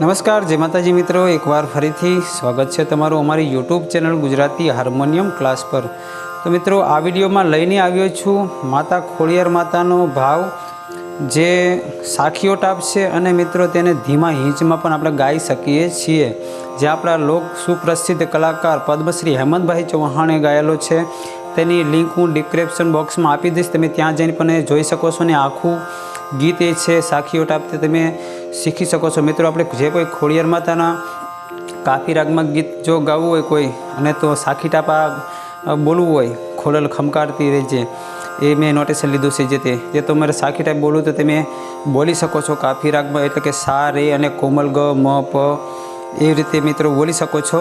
નમસ્કાર, જય માતાજી મિત્રો. એકવાર ફરીથી સ્વાગત છે તમારું અમારી YouTube channel Gujarati harmonium class પર. તો મિત્રો, આ વિડીયોમાં લઈને આવ્યો છું માતા ખોડિયાર માતાનો ભાવ, જે સાખીઓ ટાપ છે અને મિત્રો તેને ધીમા હિંચમાં પણ આપણે ગાઈ શકીએ છીએ. જે આપણા લોક સુપ્રસિદ્ધ કલાકાર પદ્મશ્રી હેમંતભાઈ ચૌહાણે ગાયેલો છે. તેની લિંક હું ડિસ્ક્રિપ્શન બોક્સમાં આપી દઈશ. તમે ત્યાં જઈને પણ જોઈ શકો છો ને આખું ગીત એ છે, સાખીઓ ટાપતે તમે શીખી શકો છો. મિત્રો, આપણે જે કોઈ ખોડિયાર માતાના કાફી રાગમાં ગીત જો ગાવું હોય કોઈ, અને તો સાખી ટાપા બોલવું હોય, ખોડલ ખમકારતી રહેજે એ મેં નોટેશન લીધું છે જે તે. જે તો મારે સાખી ટાઈપ બોલવું તો તમે બોલી શકો છો કાફી રાગમાં, એટલે કે સા, રે અને કોમલ, ગ, મ, પ, એ રીતે મિત્રો બોલી શકો છો.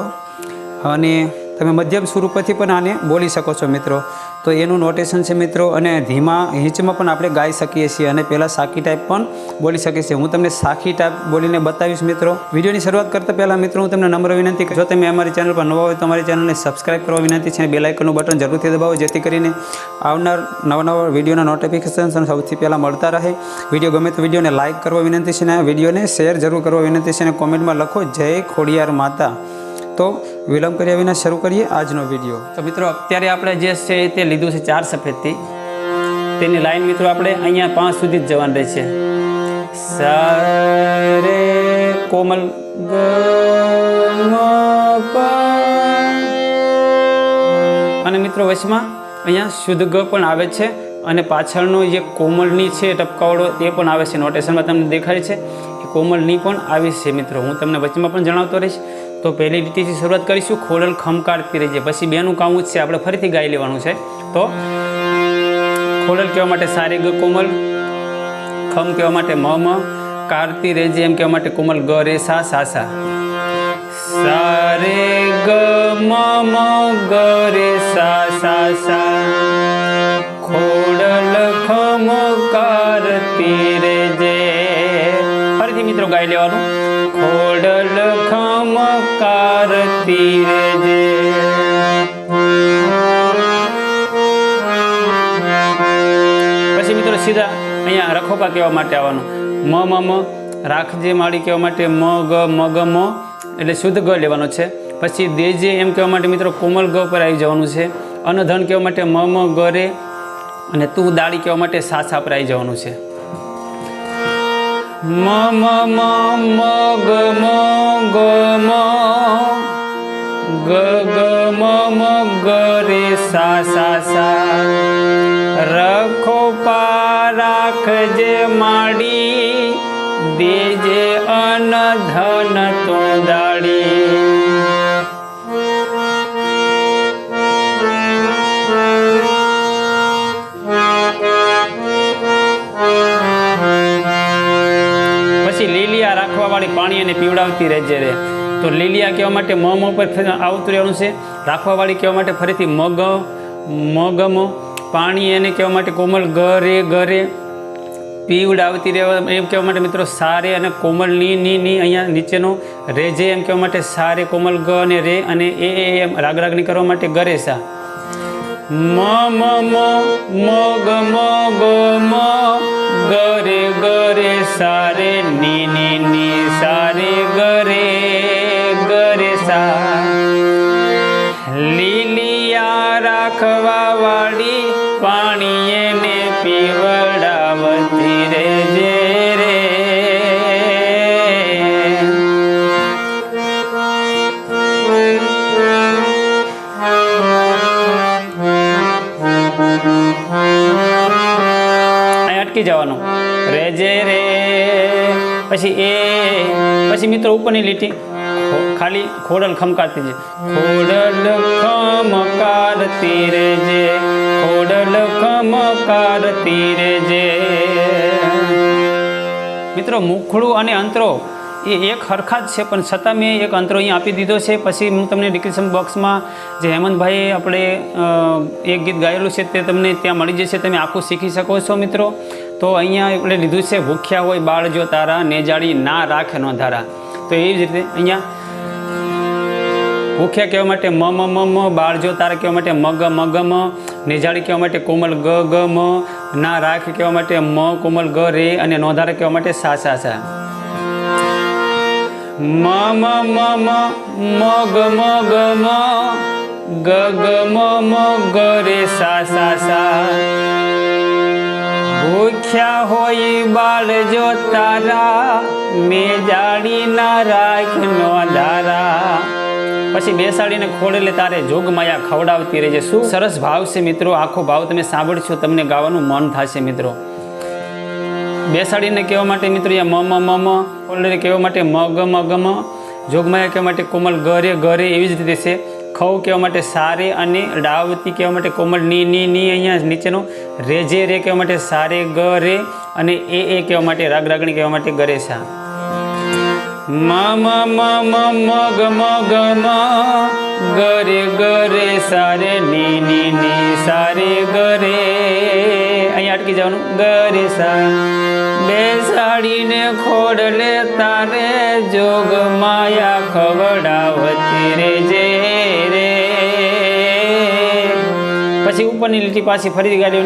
અને તમે મધ્યમ સ્વરૂપથી પણ આને બોલી શકો છો મિત્રો. તો એનું નોટેશન છે મિત્રો, અને ધીમા હિંચમાં પણ આપણે ગાઈ શકીએ છીએ. અને પહેલાં સાખી ટાઈપ પણ બોલી શકીએ છીએ. હું તમને સાખી ટાઈપ બોલીને બતાવીશ મિત્રો. વિડીયોની શરૂઆત કરતાં પહેલાં મિત્રો, હું તમને નમ્ર વિનંતી જો તમે અમારી ચેનલ પર નવા હોય તો અમારી ચેનલને સબસ્ક્રાઈબ કરવા વિનંતી છે અને બેલાઇકનનું બટન જરૂરથી દબાવો, જેથી કરીને આવનાર નવા નવા વિડીયોના નોટિફિકેશન સૌથી પહેલાં મળતા રહે. વીડિયો ગમે તો વિડીયોને લાઇક કરવા વિનંતી છે અને વિડીયોને શેર જરૂર કરવા વિનંતી છે અને કોમેન્ટમાં લખો, જય ખોડિયાર માતા. તો વિલંબ કર્યા વિના શરૂ કરીએ આજનો વીડિયો. તો મિત્રો, અત્યારે આપણે જે છે તે લીધું છે ચાર સફેદથી. તેની લાઈન મિત્રો આપણે અહીંયા પાંચ સુધી જ જવાનું રહેશે સરે કોમલ અને મિત્રો, વચમાં અહીંયા શુદ્ધ ગ પણ આવે છે અને પાછળનો જે કોમલની છે ટપકાવાળો એ પણ આવે છે. નોટેશનમાં તમને દેખાય છે કોમળની પણ આવી છે મિત્રો. હું તમને વચમાં પણ જણાવતો રહીશ. તો પહેલી લીટીથી શરૂઆત કરીશું. ખોડલ ખમકારતી રહી છે પછી બેનું કામ જ છે. આપણે ફરીથી ગાઈ લેવાનું છે. તો ખોડલ કહેવા માટે સારી ગ, કોમલ. ખમ કહેવા માટે મ મ. કારતી રેજે એમ કહેવા માટે કોમલ ગ, રે, સા સા સા. સા રે ગ, મ મ, ગ, રે, સા સા સા. ખોડલ ખમ કારતી રેજે ફરીથી મિત્રો ગાઈ લેવાનું. પછી મિત્રો સીધા અહીંયા રખોપા કહેવા માટે આવવાનું. મ મ મ, રાખજે માળી કહેવા માટે મ, ગ મ ગ, મ, એટલે શુદ્ધ ગ લેવાનો છે. પછી દેજે એમ કહેવા માટે મિત્રો કોમલ ગ પર આવી જવાનું છે. અનધન કહેવા માટે મ મ, ગ, રે. અને તું દાળી કહેવા માટે સાસા પર આવી જવાનું છે. મ મ મ મ, ગ મ ગ, મ ગ ગ મ મ ગ રે સા સા સા રખો પા રાખજે માડી, દેજે અન ધન તો દાડી પછી લીલિયા રાખવાવાળી પાણી એને પીવડાવતી રહેજે રે. તો લીલિયા કહેવા માટે મ મ પર આવતું રહેવાનું છે. રાખવાવાળી કહેવા માટે ફરીથી મગ, મગમ, પાણી એને કહેવા માટે કોમલ ગરે રે પીવડ આવતી રહેવા એમ કહેવા માટે મિત્રો સારે અને કોમલની ની ની અહીંયા નીચેનો રેજે એમ કહેવા માટે સારે, કોમલ, ગ અને રે અને એ એમ રાગ રાગની કરવા માટે ગરે સા. મ મ મ, મગ ગ મ, ગ, રે ગ, રે સારે ની ની ની સારે રાખવા વાળી પાણી એને પીવડાવતી રે જે અટકી જવાનું. રેજે રે. પછી એ. પછી મિત્રો ઉપરની લીટી. ખાલી ખોડલ ખમકારતી છે. ખોડલ ખમકારતી રે જે, ખોડલ ખમકારતી રે જે. મિત્રો, મુખડું અને અંતરો એ એક હરખા જ છે, પણ છતાં મેં એક અંતરો અહીંયા આપી દીધો છે. પછી હું તમને ડિસ્ક્રિપ્શન બોક્સમાં જે હેમંતભાઈએ આપણે એક ગીત ગાયેલું છે તે તમને ત્યાં મળી જશે, તમે આખું શીખી શકો છો, મિત્રો. તો અહીંયા આપણે લીધું છે, ભૂખ્યા હોય બાળ જો તારા, ને જાળી ના રાખે નો ધારા તો એવી જ રીતે અહીંયા ભૂખ્યા કહેવા માટે મ મ મ મ, બાળ જો તારા કહેવા માટે મગ મગમ નેજાળી કહેવા માટે કોમલ ગ ગ, મ, ના રાખ કહેવા માટે મ, કોમલ ગ, રે અને નોંધારા કહેવા માટે સા સા સા. મ મ મ મ મગ મ, ગ મ, ગ ગ, મ મ, ગ, રે, સા સા સા. ભૂખ્યા હોય બાળ જો તારા મેં ના રાખ નો ધારા પછી બેસાડીને ખોડેલે તારે જોગમાયા ખવડાવતી રહેજે. શું? સરસ ભાવ છે મિત્રો, આખો ભાવ તમે સાંભળશો, તમને ગાવાનું મન થશે મિત્રો. બેસાડીને કહેવા માટે મિત્રો મ મ મ મ ખોડેલે કહેવા માટે મગ મગ મ જોગમાયા કહેવા માટે કોમલ ગરે ગરે એવી જ રીતે છે. ખવ કહેવા માટે સારે અને ડાવતી કહેવા માટે કોમલની ની ની અહીંયા નીચેનો રેજે રે કહેવા માટે સારે, ગ, રે અને એ એ કહેવા માટે રાગ, રાગણી કહેવા માટે ગરે સા મમ, મગ મગ, મ. ગરે ગરે, સારે, ની ની ની, સારે, ગરે. અહીંયા અટકી જવાનું. ગરે, સા. બેસાડીને ખોડલે તારે જોગ માયા ખવડાવતી રે, જે રે. પછી ઉપરની લીટી પાછી ફરી ગાડી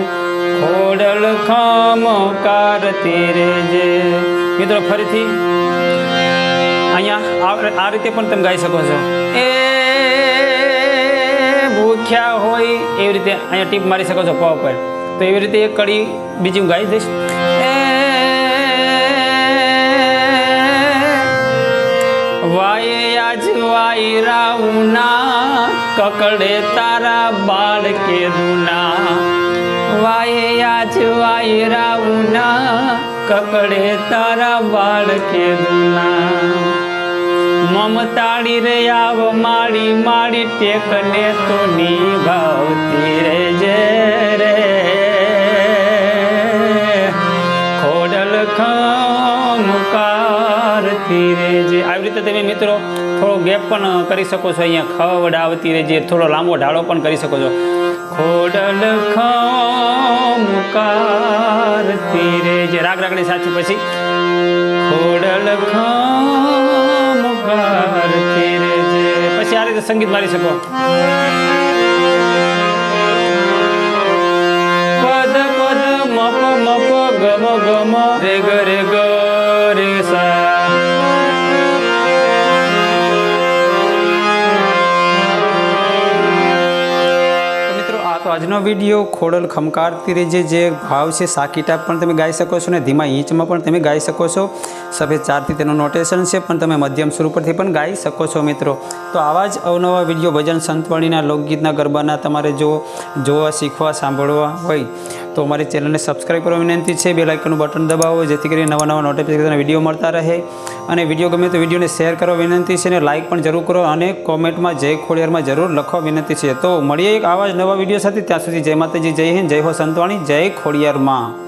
ખોડલ ખમ કાર તેરે જે. મિત્રો, ફરીથી અહીંયા આ રીતે પણ તમે ગાઈ શકો છો. એ ભૂખ્યા હોય એવી રીતે અહીંયા ટીપ મારી શકો છો પ પર તો એવી રીતે એક કડી બીજી હું ગાઈ દઈશ. વાય આજ વાયરાઉના કકડે તારા બાળ કે રૂના વાય આજ વાયરાઉના કકડે તારા બાળ કે રૂના મમતાળી રે આવ મારી મારી ટેકને તો નિભાવતી રે રે. ખોડલ ખમકારતી રે આવી રીતે તમે મિત્રો થોડો ગેપ પણ કરી શકો છો અહીંયા. ખવડાવતી રહેજે. થોડો લાંબો ઢાળો પણ કરી શકો છો. ખોડલ ખમકારતી રે જે રાગ રાગણી સાથે પછી ખોડલ ખમકારતી પછી આ રીતે સંગીત મારી શકો. પદ પદ, મપ મપ, ગમ ગમ રે ગ રે ગ રે, સા. આજનો વીડિયો ખોડલ ખમકારતી રેજે જે ભાવ છે સાકીટા પણ તમે ગાઈ શકો છો ને ધીમા ઈંચમાં પણ તમે ગાઈ શકો છો. સફેદ ચારથી તેનું નોટેશન છે, પણ તમે મધ્યમ સુર પરથી પણ ગાઈ શકો છો મિત્રો. તો આવા જ અવનવા વીડિયો ભજન સંતવાણીના લોકગીતના ગરબાના તમારે જો જોવા, શીખવા, સાંભળવા હોય, તો અમારી ચેનલને સબસ્ક્રાઈબ કરવા વિનંતી છે. બે લાઇકનું બટન દબાવો, જેથી કરીને નવા નવા નોટિફિકેશન વીડિયો મળતા રહે. અને વીડિયો ગમે તો વિડીયોને શેર કરવા વિનંતી છે, અને લાઇક પણ જરૂર કરો અને કોમેન્ટમાં જય ખોડિયારમાં જરૂર લખવા વિનંતી છે. તો મળીએ એક આવા જ નવા વીડિયો સાથે. ત્યાં સુધી જય માતાજી, જય હિન્દ, જય હો સંતવાણી, જય ખોડિયારમાં.